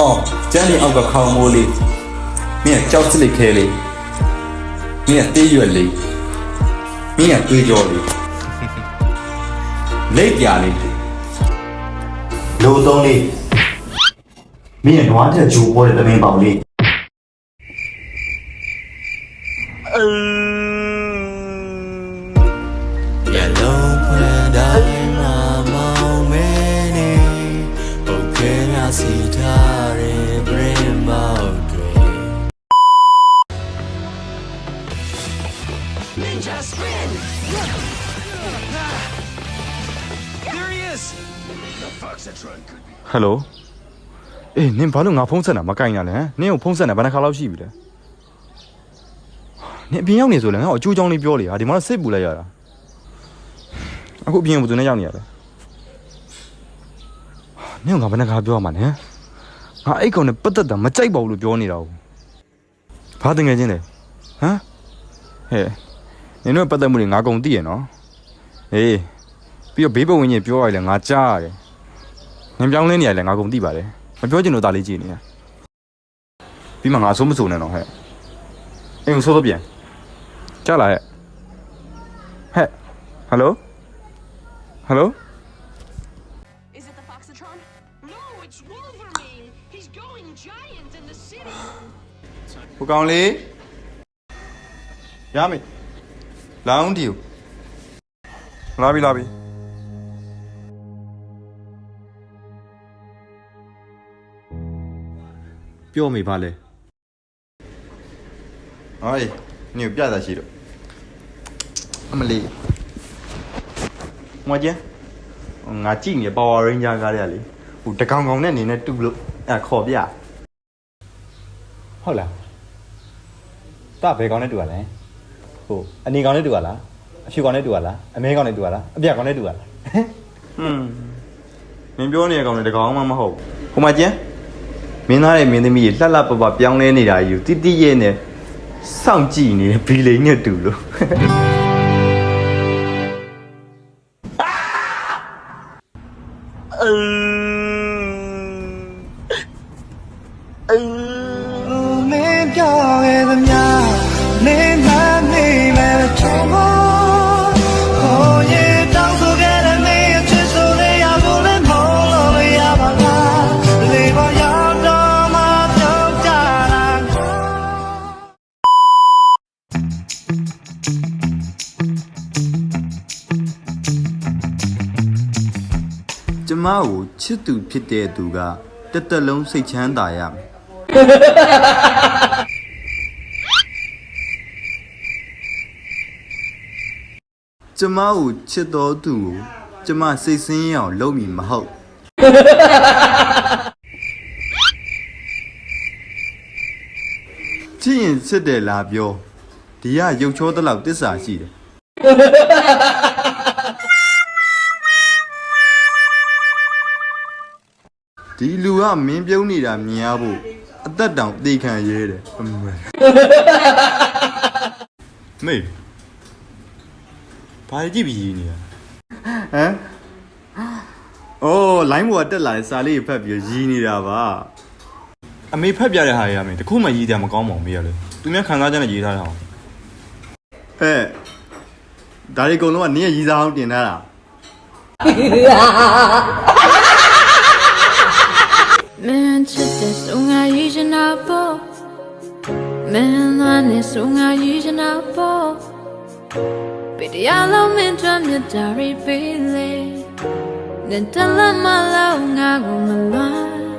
အော်ကျန်းနေအောက်ကခေါင်းမိုးလေးမင်းကကြောက်စလိတ်ခဲလေးမင်းကတေးရွက်လေးမင်းကတွေးကြောလေးလက်ပြလေးလိုသုံးလေးမင်းရဲ့နွားတဲ့ဂျိုးပေါ်တဲ့သမင်းပေါင်လေးမျက် ဟယ်လိုအေးနင်ဘာလို့ငါဖုန်းဆက်တာမကင်တာလဲဟမ်နင်ကိုဖုန်းဆက်တာဘယ်နှခါလောက်ရှိပြီလဲနင်အပြင်ရောက်နေဆိုလဲငါ့ကိုအကျိုးကြောင်းလေးပြောလေဟာဒီမှာတော့စိတ်ပူလိုက်ရတာအခုအပြင်ကဘယ်သူနဲ့ရောက်နေရလဲနင်ကငါဘယ်နှခါပြောရမှာလဲဟမ်ငါအဲ့ကောင်နဲ့ပတ်သက်တာမကြိုက်ပါဘူးလို့ပြောနေတာ哦ဘာတငယ်ချင်းလဲဟမ်ဟဲ့ နင်တို့ပတ်သက်မှုတွေငါကုန်သိရနော်ဟေးပြီးတော့ဘေးပဝင်းကြီးပြောရလေငါကြားရတယ်ငင်ပြောင်းလဲနေရလဲငါကုန်သိပါတယ်မပြောချင်လို့ဒါလေးကြည့်နေရပြီးမှငါဆိုးမဆိုးနဲ့တော့ဟဲ့အိမ်ကိုဆိုးတော့ပြန်ကြားလာဟဲ့ဟဲ့ဟယ်လိုဟယ်လို Is it the Foxatron? No, it's Wolverine! He's going giant in the city! ဟိုကောင်လေးရမေ လောင်းတီကိုလာပြီလာပြီပြောမိပါလေဟေးညပြတာရှိတော့အမလီငွားကျန်းငါကြည့်နေ Power Ranger ကားရလေဟိုတကောင်ကောင်နဲ့နေနဲ့တူလို့အဲ့ခေါ်ပြဟုတ်လားတဘယ်ကောင်နဲ့တူရလဲ ဟုတ်အနေကောင်နဲ့တူရလားအဖြူကောင်နဲ့တူရလားအမဲကောင်နဲ့တူရလားအပြက်ကောင်နဲ့တူရလားဟွန်းမင်းပြောနေတဲ့ကောင်တွေတကောင်မှမဟုတ်ဟိုမှာကျန်မင်းသားရဲ့မင်းသမီးကြီးလှလှပပပြောင်းလဲနေတာယူတိတိရဲ့နဲ့စောင့်ကြည့်နေတဲ့ဘီလိန်နဲ့တူလို့မ မကိုချစ်သူဖြစ်တဲ့သူကတက်တက်လုံးစိတ်ချမ်းသာရမယ်ကျမကိုချစ်တော်သူကိုကျမစိတ်ဆင်းရအောင်လုပ်မည်မဟုတ်ချစ်ရင်ချစ်တယ်လားပြောဒီကရုပ်ချောတလောက်တစ္ဆာရှိတယ် ဒီလူကမင်းပြုံးနေတာမြင်ရဖို့အသက်တောင်သိခံရဲတယ်အမေမေဘာကြည့်ပြီးရင်းနေတာဟမ်အိုးလိုင်းဘောကတက်လာတဲ့စာလေးကိုဖတ်ပြီးရင်းနေတာပါအမေဖတ်ပြတဲ့ဟာတွေရမယ်တခုမှရည်တယ်မကောင်းပါဘူးမေရလေသူများခံစားချက်နဲ့ရေးထားတာဟဲ့ဒါတွေအကုန်လုံးကနင်းရဲ့ရည်စားအောင်တင်ထားတာ မင်းသားနဲ့ဆုံးငါရည်ချင်တာပေါ့ပေတရားလုံးမင်းတို့မြတ်တာရိပေးလေနဲ့တလမလုံးငါကိုမလွမ်း